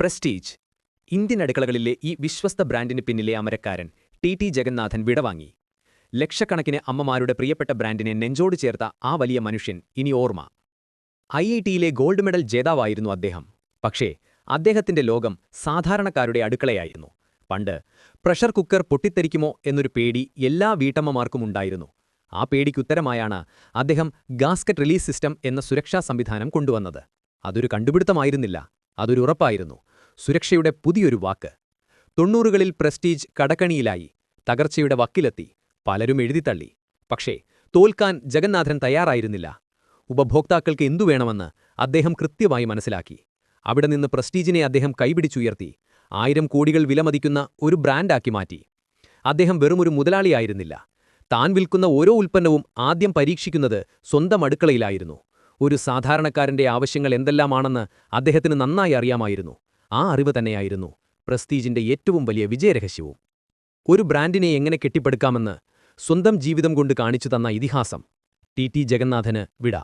Prestige. Indian അടുക്കളകളിലെ ഈ വിശ്വസ്ത ബ്രാൻഡിന് പിന്നിലെ അമരക്കാരൻ ടി ടി ജഗന്നാഥൻ വിടവാങ്ങി. ലക്ഷക്കണക്കിന് അമ്മമാരുടെ പ്രിയപ്പെട്ട ബ്രാൻഡിനെ നെഞ്ചോട് ചേർത്ത ആ വലിയ മനുഷ്യൻ ഇനി ഓർമ്മ. ഐ ഐ ടിയിലെ ഗോൾഡ് മെഡൽ ജേതാവായിരുന്നു അദ്ദേഹം. പക്ഷേ അദ്ദേഹത്തിന്റെ ലോകം സാധാരണക്കാരുടെ അടുക്കളയായിരുന്നു. പണ്ട് പ്രഷർ കുക്കർ പൊട്ടിത്തെറിക്കുമോ എന്നൊരു പേടി എല്ലാ വീട്ടമ്മമാർക്കും ഉണ്ടായിരുന്നു. ആ പേടിക്കുത്തരമായാണ് അദ്ദേഹം ഗാസ്കറ്റ് റിലീസ് സിസ്റ്റം എന്ന സുരക്ഷാ സംവിധാനം കൊണ്ടുവന്നത്. അതൊരു കണ്ടുപിടുത്തമായിരുന്നില്ല. അതൊരു ഉറപ്പായിരുന്നു. സുരക്ഷയുടെ പുതിയൊരു വാക്ക്. തൊണ്ണൂറുകളിൽ പ്രസ്റ്റീജ് കടക്കണിയിലായി. തകർച്ചയുടെ വക്കിലെത്തി. പലരും എഴുതിത്തള്ളി പക്ഷേ തോൽക്കാൻ ജഗന്നാഥൻ തയ്യാറായിരുന്നില്ല. ഉപഭോക്താക്കൾക്ക് എന്തു വേണമെന്ന് അദ്ദേഹം കൃത്യമായി മനസ്സിലാക്കി. അവിടെ നിന്ന് പ്രസ്റ്റീജിനെ അദ്ദേഹം കൈപിടിച്ചുയർത്തി. ആയിരം കോടികൾ വിലമതിക്കുന്ന ഒരു ബ്രാൻഡാക്കി മാറ്റി. അദ്ദേഹം വെറുമൊരു മുതലാളിയായിരുന്നില്ല. താൻ വിൽക്കുന്ന ഓരോ ഉൽപ്പന്നവും ആദ്യം പരീക്ഷിക്കുന്നത് സ്വന്തം അടുക്കളയിലായിരുന്നു. ഒരു സാധാരണക്കാരന്റെ ആവശ്യങ്ങൾ എന്തെല്ലാമാണെന്ന് അദ്ദേഹത്തിന് നന്നായി അറിയാമായിരുന്നു. ആ അറിവ് തന്നെയായിരുന്നു പ്രസ്റ്റീജിന്റെ ഏറ്റവും വലിയ വിജയരഹസ്യവും. ഒരു ബ്രാൻഡിനെ എങ്ങനെ കെട്ടിപ്പടുക്കാമെന്ന് സ്വന്തം ജീവിതം കൊണ്ട് കാണിച്ചു തന്ന ഇതിഹാസം ടി ടി ജഗന്നാഥന് വിട.